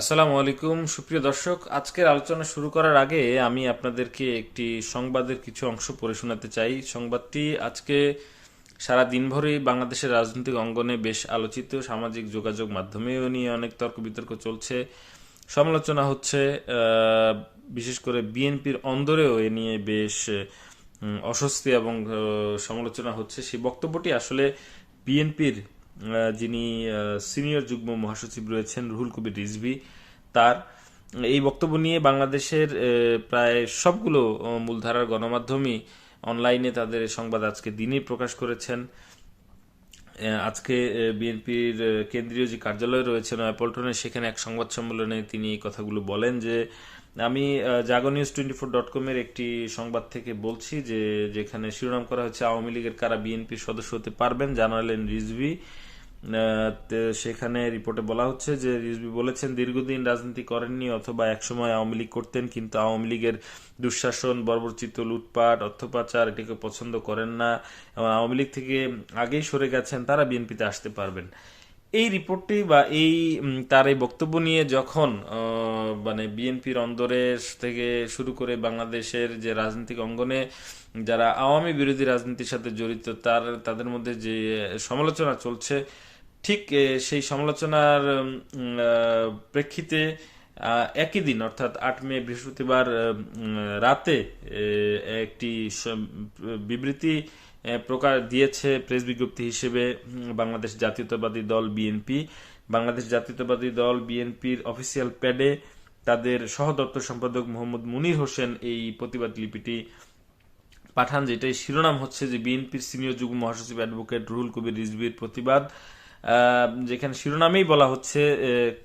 আসসালামু আলাইকুম, সুপ্রিয় দর্শক। আজকের আলোচনা শুরু করার আগে আমি আপনাদেরকে একটি সংবাদের কিছু অংশ পড়ে শোনাতে চাই। সংবাদটি আজকে সারা দিনভরই বাংলাদেশের রাজনৈতিক অঙ্গনে বেশ আলোচিত। সামাজিক যোগাযোগ মাধ্যমেও নিয়ে অনেক তর্ক বিতর্ক চলছে। সমালোচনা হচ্ছে বিশেষ করে বিএনপির অন্দরেও এ নিয়ে বেশ অস্বস্তি এবং সমালোচনা হচ্ছে। সেই বক্তব্যটি আসলে বিএনপির যিনি সিনিয়র যুগ্ম মহাসচিব রয়েছেন রুহুল কবির রিজভি, তার এই বক্তব্য নিয়ে বাংলাদেশের প্রায় সবগুলো মূলধারার গণমাধ্যমই অনলাইনে তাদের সংবাদ আজকে দিনই প্রকাশ করেছেন। আজকে বিএনপির কেন্দ্রীয় যে কার্যালয় রয়েছে নয়াপল্টনে, সেখানে এক সংবাদ সম্মেলনে তিনি এই কথাগুলো বলেন যে, আমি Jago news twenty four dot কমের একটি সংবাদ থেকে বলছি যে, যেখানে শিরোনাম করা হচ্ছে, আওয়ামী লীগের কারা বিএনপির সদস্য হতে পারবেন, জানালেন রিজভি। সেখানে রিপোর্টে বলা হচ্ছে যে রিজভি বলেছেন, দীর্ঘদিন রাজনীতি করেননি অথবা একসময় আওয়ামী লীগ করতেন, কিন্তু আওয়ামী লীগের দুঃশাসন, বর্বরচিত লুটপাট, অর্থপাচার এটিকে পছন্দ করেন না এবং আওয়ামী লীগ থেকে আগেই সরে গেছেন, তারা বিএনপিতে আসতে পারবেন। এই রিপোর্টটি বা এই তার এই বক্তব্য নিয়ে যখন মানে বিএনপির অন্দরে থেকে শুরু করে বাংলাদেশের যে রাজনৈতিক অঙ্গনে যারা আওয়ামী বিরোধী রাজনীতির সাথে জড়িত, তার, তাদের মধ্যে যে সমালোচনা চলছে ঠিক সেই সমালোচনার প্রেক্ষিতে একই দিন অর্থাৎ আট মে বৃহস্পতিবার রাতে একটি বিবৃতি আহ, প্রকাশ দিয়েছে প্রেস বিজ্ঞপ্তি হিসেবে বাংলাদেশ জাতীয়তাবাদী দল বিএনপি। বাংলাদেশ জাতীয়তাবাদী দল বিএনপির অফিসিয়াল প্যাডে তাদের সহ দপ্তর সম্পাদক মোহাম্মদ মুনির হোসেন এই প্রতিবাদ লিপিটি পাঠান যেটাই শিরোনাম হচ্ছে যে বিএনপির সিনিয়র যুগ্ম মহাসচিব অ্যাডভোকেট রুহুল কবির রিজভির প্রতিবাদ। যেখানে শিরোনামেই বলা হচ্ছে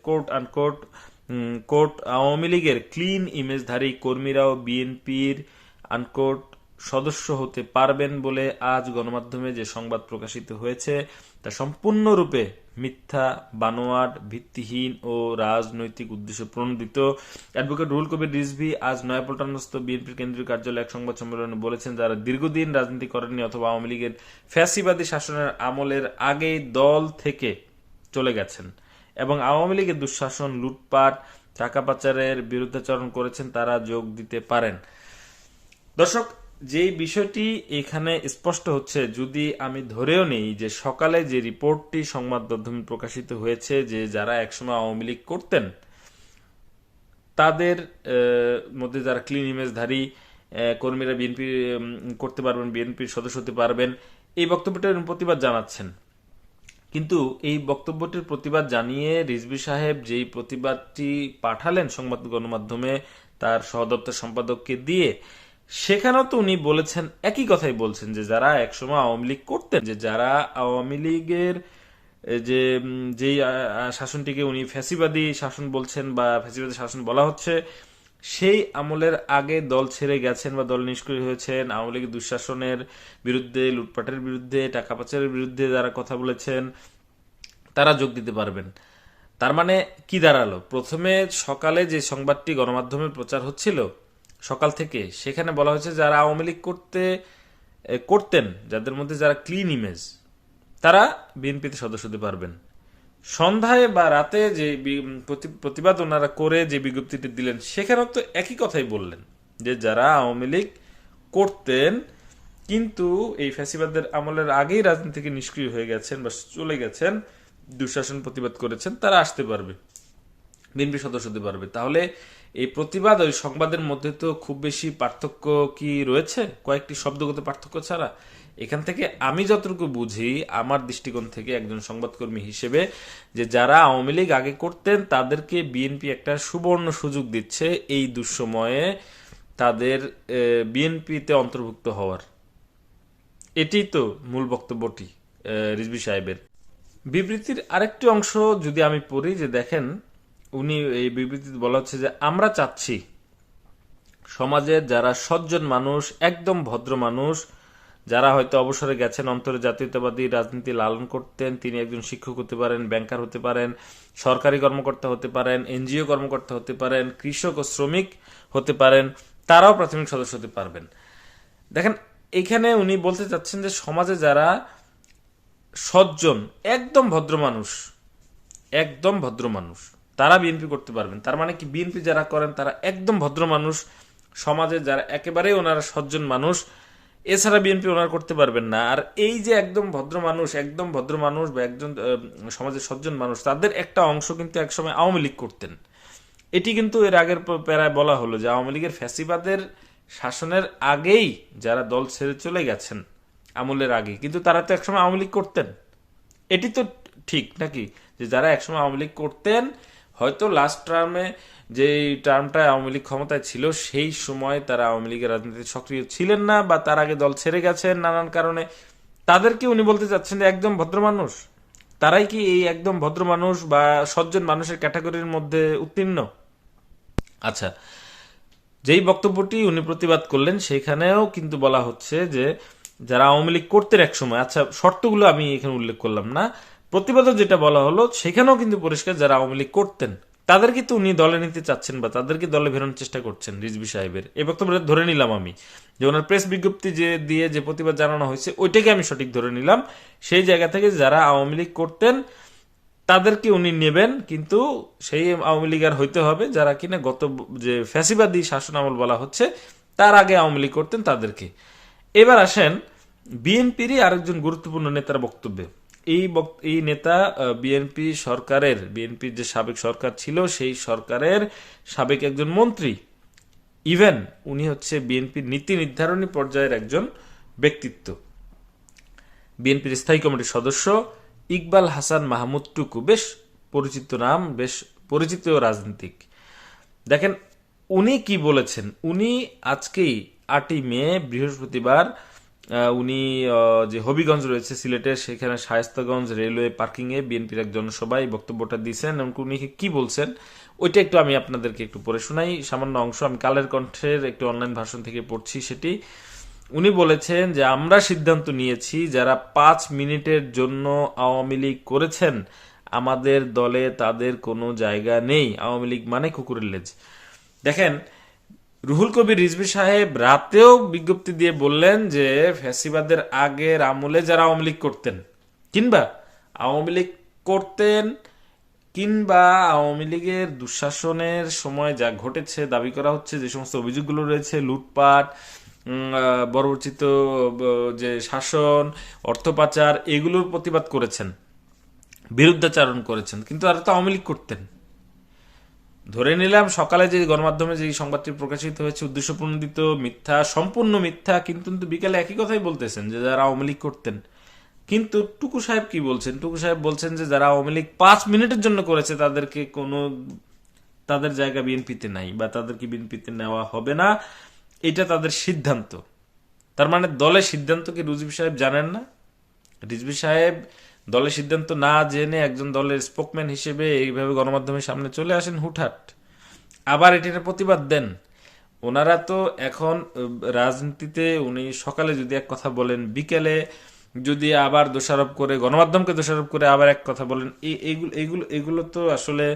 কোর্ট আনকোর্ট কোর্ট আওয়ামী লীগের ক্লিন ইমেজধারী কর্মীরাও বিএনপির আনকোর্ট সদস্য হতে পারবেন বলে আজ গণমাধ্যমে যে সংবাদ প্রকাশিত হয়েছে তা সম্পূর্ণরূপে মিথ্যা, বানোয়াট, ভিত্তিহীন ও রাজনৈতিক উদ্দেশ্যে প্রণোদিত। অ্যাডভোকেট রুহুল কবির রিজভি আজ নয়াপল্টনস্থ বিএনপির কেন্দ্রীয় কার্যালয়ে এক সংবাদ সম্মেলনে বলেছেন, যারা দীর্ঘদিন রাজনীতি করেননি অথবা আওয়ামী লীগের ফ্যাসিবাদী শাসনের আমলের আগেই দল থেকে চলে গেছেন এবং আওয়ামী লীগের দুঃশাসন, লুটপাট, টাকা পাচারের বিরুদ্ধাচরণ করেছেন, তারা যোগ দিতে পারেন। দর্শক যেই বিষয়টি এখানে স্পষ্ট হচ্ছে, যদি আমি ধরেও নেই যে সকালে যে রিপোর্টটি সংবাদ মাধ্যমে প্রকাশিত হয়েছে যে যারা একসময় আওয়ামী লীগ করতেন, তাদের মধ্যে যারা ক্লিন ইমেজধারী কর্মীরা বিএনপি করতে পারবেন, বিএনপির সদস্য হতে পারবেন, এই বক্তব্যটার প্রতিবাদ জানাচ্ছেন। কিন্তু এই বক্তব্যটির প্রতিবাদ জানিয়ে রিজভি সাহেব যেই প্রতিবাদটি পাঠালেন সংবাদ গণমাধ্যমে, তার সহদপ্তর সম্পাদককে দিয়ে সেখানেও তো উনি বলেছেন, একই কথাই বলছেন যে যারা একসময় আওয়ামী লীগ করতেন, যে যারা আওয়ামী লীগের যে যেই শাসনটিকে উনি ফ্যাসিবাদী শাসন বলছেন বা ফ্যাসিবাদী শাসন বলা হচ্ছে, সেই আমলের আগে দল ছেড়ে গেছেন বা দল নিষ্ক্রিয় হয়েছেন, আওয়ামী লীগের দুঃশাসনের বিরুদ্ধে, লুটপাটের বিরুদ্ধে, টাকা পাচারের বিরুদ্ধে যারা কথা বলেছেন, তারা যোগ দিতে পারবেন। তার মানে কি দাঁড়াল? প্রথমে সকালে যে সংবাদটি গণমাধ্যমে প্রচার হচ্ছিল সকাল থেকে, সেখানে বলা হয়েছে যারা আওয়ামী লীগ করতে করতেন, যাদের মধ্যে যারা ক্লিন ইমেজ তারা বিএনপিতে সদস্য হতে পারবেন। সন্ধ্যায় বা রাতে যে প্রতিবাদ ওনারা করে যে বিজ্ঞপ্তিটি দিলেন, সেখানেও তো একই কথাই বললেন, যে যারা আওয়ামী লীগ করতেন, কিন্তু এই ফ্যাসিবাদের আমলের আগেই রাজনীতি থেকে নিষ্ক্রিয় হয়ে গেছেন বা চলে গেছেন, দুঃশাসন প্রতিবাদ করেছেন, তারা আসতে পারবে। বিএনপি সদস্য হতে পারবে। তাহলে এই প্রতিবাদ ওই সংবাদের মধ্যে তো খুব বেশি পার্থক্য কি রয়েছে? কয়েকটি শব্দগত পার্থক্য ছাড়া। এখান থেকে আমি যতটুকু বুঝি, আমার দৃষ্টিকোণ থেকে একজন সংবাদকর্মী হিসেবে যে যারা আওয়ামী লীগ আগে করতেন, তাদেরকে বিএনপি একটা সুবর্ণ সুযোগ দিচ্ছে এই দুঃসময়ে তাদের বিএনপিতে অন্তর্ভুক্ত হওয়ার। এটি তো মূল বক্তব্যটি রিজভি সাহেবের। বিবৃতির আরেকটি অংশ যদি আমি পড়ি, যে দেখেন উনি এই বিবৃতিতে বলা হচ্ছে যে, আমরা চাচ্ছি সমাজের যারা সজ্জন মানুষ, একদম ভদ্র মানুষ, যারা হয়তো অবসরে গেছেন, অন্তরে জাতীয়তাবাদী রাজনীতি লালন করতেন, তিনি একজন শিক্ষক হতে পারেন, ব্যাংকার হতে পারেন, সরকারি কর্মকর্তা হতে পারেন, এনজিও কর্মকর্তা হতে পারেন, কৃষক ও শ্রমিক হতে পারেন, তারাও প্রাথমিক সদস্য হতে পারবেন। দেখেন, এখানে উনি বলতে চাচ্ছেন যে, সমাজে যারা সজ্জন, একদম ভদ্র মানুষ, একদম ভদ্র মানুষ তারা বিএনপি করতে পারবেন। তার মানে কি বিএনপি যারা করেন, তারা একদম ভদ্র মানুষ। সমাজে যারা একেবারেই ওনারা সজ্জন মানুষ, এছাড়া বিএনপি ওনারা করতে পারবেন না। আর এই যে একদম ভদ্র মানুষ, একদম ভদ্র মানুষ বা একজন সমাজের সজ্জন মানুষ, তাদের একটা অংশ কিন্তু একসময় আওয়ামী লীগ করতেন। এটি কিন্তু এর আগের প্যারায় বলা হলো যে আওয়ামী লীগের ফ্যাসিবাদের শাসনের আগেই যারা দল ছেড়ে চলে গেছেন, আমলের আগে কিন্তু তারা তো একসময় আওয়ামী লীগ করতেন। এটি তো ঠিক নাকি? যে যারা একসময় আওয়ামী লীগ করতেন হয়তো লাস্ট টার্মে যে টার্মটা আওয়ামী লীগ ক্ষমতায় ছিল, সেই সময় তারা আওয়ামী লীগের রাজনীতিতে সক্রিয় ছিলেন না বা তার আগে দল ছেড়ে গেছেন নানান কারণে। তাদেরকে উনি বলতে চাচ্ছেন যে একদম ভদ্র মানুষ। তারাই কি এই একদম ভদ্র মানুষ বা সজ্জন মানুষের ক্যাটাগরির মধ্যে উত্তীর্ণ? আচ্ছা যেই বক্তব্যটি উনি প্রতিবাদ করলেন সেখানেও কিন্তু বলা হচ্ছে যে যারা আওয়ামী লীগ করতেন এক সময় আচ্ছা শর্তগুলো আমি এখানে উল্লেখ করলাম না প্রতিবাদও যেটা বলা হলো, সেখানেও কিন্তু পরিষ্কার যারা আওয়ামী লীগ করতেন, তাদের কিন্তু উনি দলে নিতে চাচ্ছেন বা তাদেরকে দলে ফেরানোর চেষ্টা করছেন রিজবি সাহেবের? এই বক্তব্যটা ধরে নিলাম আমি। যে ওনার প্রেস বিজ্ঞপ্তি যে দিয়ে যে প্রতিবাদ জানানো হয়েছে, ওইটাকে আমি সঠিক ধরে নিলাম। সেই জায়গা থেকে যারা আওয়ামী লীগ করতেন তাদেরকে উনি নেবেন? কিন্তু সেই আওয়ামী লীগ আর হইতে হবে। যারা কিনা গত যে ফ্যাসিবাদী শাসন আমল বলা হচ্ছে, তার আগে আওয়ামী লীগ করতেন তাদেরকে। এবার আসেন বিএনপিরই আরেকজন গুরুত্বপূর্ণ নেতার বক্তব্যে। এই এই নেতা বিএনপি সরকারের বিএনপির যে সাবেক সরকার ছিল, সেই সরকারের সাবেক একজন মন্ত্রী। ইভেন উনি হচ্ছে বিএনপির নীতি নির্ধারণী পর্যায়ের একজন ব্যক্তিত্ব। বিএনপির স্থায়ী কমিটির সদস্য ইকবাল হাসান মাহমুদ টুকু বেশ পরিচিত নাম, বেশ পরিচিত রাজনীতিক। দেখেন, উনি কি বলেছেন? উনি আজকেই আটই মে, বৃহস্পতিবার উনি যে হবিগঞ্জ রয়েছে সিলেটের, সেখানে শায়স্তাগঞ্জ রেলওয়ে পার্কিং এ বিএনপির এক জনসভায় বক্তব্যটা দিয়েছেন এবং উনি কি বলছেন, ওইটা একটু আমি আপনাদেরকে একটু পড়ে শোনাই। সামান্য অংশ, আমি কালের কণ্ঠের একটু অনলাইন ভাষণ থেকে পড়ছি সেটি। উনি বলেছেন যে, আমরা সিদ্ধান্ত নিয়েছি, যারা পাঁচ মিনিটের জন্য আওয়ামী লীগ করেছেন, আমাদের দলে তাদের কোনো জায়গা নেই। আওয়ামী লীগ মানে কুকুরের লেজ। দেখেন রুহুল কবির রিজভি সাহেব রাতেও বিজ্ঞপ্তি দিয়ে বললেন যে ফ্যাসিবাদের আগের আমলে যারা আওয়ামী লীগ করতেন, কিংবা আওয়ামী লীগ করতেন, কিংবা আওয়ামী লীগের দুঃশাসনের সময় যা ঘটেছে, দাবি করা হচ্ছে, যে সমস্ত অভিযোগগুলো রয়েছে, লুটপাট বর্বরচিত যে শাসন, অর্থ পাচার, এগুলোর প্রতিবাদ করেছেন, বিরুদ্ধাচারণ করেছেন, কিন্তু তারা তো আওয়ামী লীগ করতেন। ধরে নিলাম সকালে যে গণমাধ্যমে যে সংবাদটি প্রকাশিত হয়েছে, উদ্দেশ্য প্রণোদিত মিথ্যা, সম্পূর্ণ মিথ্যা, কিন্তু বিকালে একই কথাই বলতেছেন যে যারা আওয়ামী লীগ করতেন। কিন্তু টুকু সাহেব কি বলছেন? টুকু সাহেব বলছেন যে যারা আওয়ামী লীগ পাঁচ মিনিটের জন্য করেছে, তাদেরকে কোনো, তাদের জায়গা বিএনপিতে নাই বা তাদেরকে বিএনপিতে নেওয়া হবে না, এটা তাদের সিদ্ধান্ত। তার মানে দলের সিদ্ধান্ত কি রুজবি সাহেব জানেন না? রিজভি সাহেব দলের সিদ্ধান্ত না জেনে একজন দলের স্পোকম্যান হিসেবে এইভাবে গণমাধ্যমের সামনে চলে আসেন হুটহাট। আবার এটির প্রতিবাদ দেন। ওনারা তো এখন রাজনীতিতে উনি সকালে যদি এক কথা বলেন, বিকেলে যদি আবার দোষারোপ করে, গণমাধ্যমকে দোষারোপ করে আবার এক কথা বলেন এই এইগুলো এগুলো এগুলো তো আসলে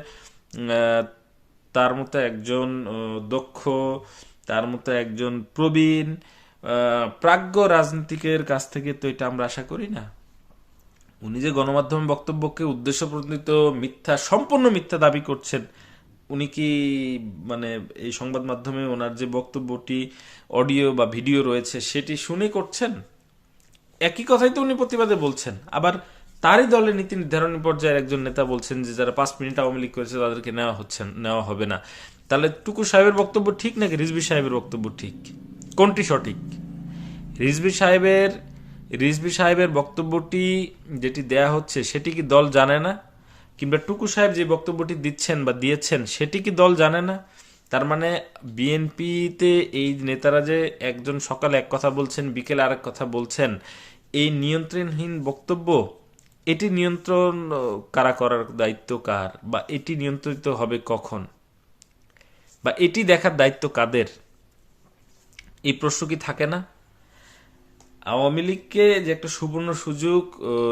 তার মতো একজন দক্ষ, তার মতো একজন প্রবীণ প্রাজ্ঞ রাজনীতিকের কাছ থেকে তো এটা আমরা আশা করি না। উনি যে গণমাধ্যম বক্তব্যকে উদ্দেশ্য প্রণোদিত মিথ্যা, সম্পূর্ণ মিথ্যা দাবি করছেন, উনি কি মানে এই সংবাদ মাধ্যমে ওনার যে বক্তব্যটি, অডিও বা ভিডিও রয়েছে সেটি শুনে করছেন? একই কথাই তো উনি প্রতিবাদে বলছেন। আবার তারই দলের নীতি নির্ধারণী পর্যায়ের একজন নেতা বলছেন যে যারা পাঁচ মিনিট আওয়ামী লীগ করেছে তাদেরকে নেওয়া হচ্ছে, নেওয়া হবে না। তাহলে টুকু সাহেবের বক্তব্য ঠিক নাকি রিজবি সাহেবের বক্তব্য ঠিক? কোনটি সঠিক? রিজভি সাহেবের রিজভি সাহেবের বক্তব্যটি যেটি দেয়া হচ্ছে, সেটি কি দল জানে না? কিংবা টুকু সাহেব যে বক্তব্যটি দিচ্ছেন বা দিয়েছেন, সেটি কি দল জানে না? তার মানে বিএনপিতে এই নেতারা যে একজন সকালে এক কথা বলছেন, বিকেলে আরেক কথা বলছেন, এই নিয়ন্ত্রণহীন বক্তব্য, এটি নিয়ন্ত্রণ কারা করার দায়িত্ব কার? বা এটি নিয়ন্ত্রিত হবে কখন? বা এটি দেখার দায়িত্ব কাদের? এই প্রশ্ন কি থাকে না? আওয়ামী লীগকে যে একটা সুবর্ণ সুযোগ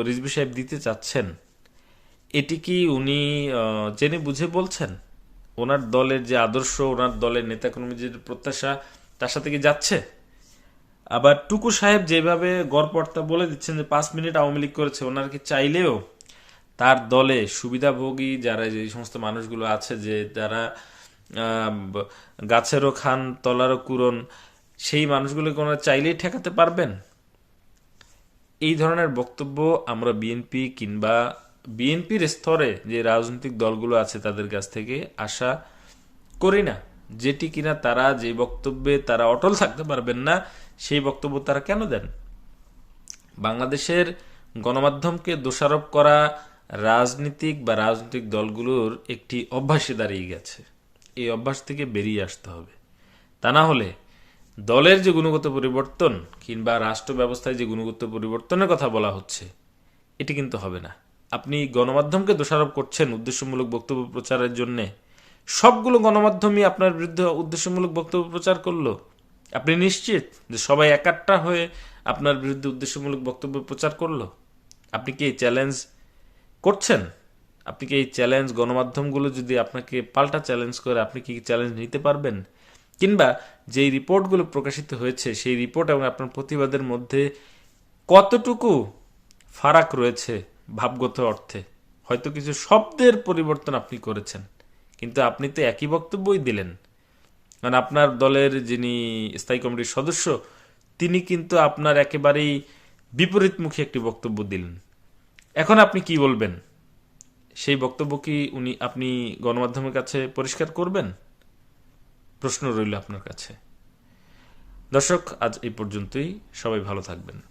রিজভী সাহেব দিতে চাচ্ছেন, এটি কি উনি জেনে বুঝে বলছেন? ওনার দলের যে আদর্শ, ওনার দলের নেতাকর্মী যে প্রত্যাশা, তার সাথে কি যাচ্ছে? আবার টুকু সাহেব যেভাবে গড়পড়তা বলে দিচ্ছেন যে পাঁচ মিনিট আওয়ামী লীগ করেছে, ওনার কি চাইলেও তার দলে সুবিধাভোগী যারা যে সমস্ত মানুষগুলো আছে, যে যারা গাছেরও খান, তলারও কুরন, সেই মানুষগুলোকে ওনারা চাইলেই ঠেকাতে পারবেন? এই ধরনের বক্তব্য আমরা বিএনপি কিংবা বিএনপির স্তরে যে রাজনৈতিক দলগুলো আছে তাদের কাছ থেকে আশা করি না। যেটি কিনা তারা যে বক্তব্যে তারা অটল থাকতে পারবেন না, সেই বক্তব্য তারা কেন দেন? বাংলাদেশের গণমাধ্যমকে দোষারোপ করা রাজনীতিক বা রাজনৈতিক দলগুলোর একটি অভ্যাসে দাঁড়িয়ে গেছে। এই অভ্যাস থেকে বেরিয়ে আসতে হবে। তা না হলে দলের যে গুণগত পরিবর্তন কিংবা রাষ্ট্র ব্যবস্থায় যে গুণগত পরিবর্তনের কথা বলা হচ্ছে, এটি কিন্তু হবে না। আপনি গণমাধ্যমকে দোষারোপ করছেন উদ্দেশ্যমূলক বক্তব্য প্রচারের জন্য। সবগুলো গণমাধ্যমই আপনার বিরুদ্ধে উদ্দেশ্যমূলক বক্তব্য প্রচার করল। আপনি নিশ্চিত যে সবাই একাট্টা হয়ে আপনার বিরুদ্ধে উদ্দেশ্যমূলক বক্তব্য প্রচার করল? আপনি কি এই চ্যালেঞ্জ করছেন? আপনি কি এই চ্যালেঞ্জ গণমাধ্যমগুলো যদি আপনাকে পাল্টা চ্যালেঞ্জ করে, আপনি কি চ্যালেঞ্জ নিতে পারবেন? কিংবা যেই রিপোর্টগুলো প্রকাশিত হয়েছে, সেই রিপোর্ট এবং আপনার প্রতিবাদের মধ্যে কতটুকু ফারাক রয়েছে ভাবগত অর্থে? হয়তো কিছু শব্দের পরিবর্তন আপনি করেছেন, কিন্তু আপনি তো একই বক্তব্যই দিলেন। কারণ আপনার দলের যিনি স্থায়ী কমিটির সদস্য, তিনি কিন্তু আপনার একেবারেই বিপরীতমুখী একটি বক্তব্য দিলেন। এখন আপনি কি বলবেন? সেই বক্তব্য কি উনি, আপনি গণমাধ্যমের কাছে পরিষ্কার করবেন? প্রশ্ন রইল আপনার কাছে। দর্শক আজ এই পর্যন্তই। সবাই ভালো থাকবেন।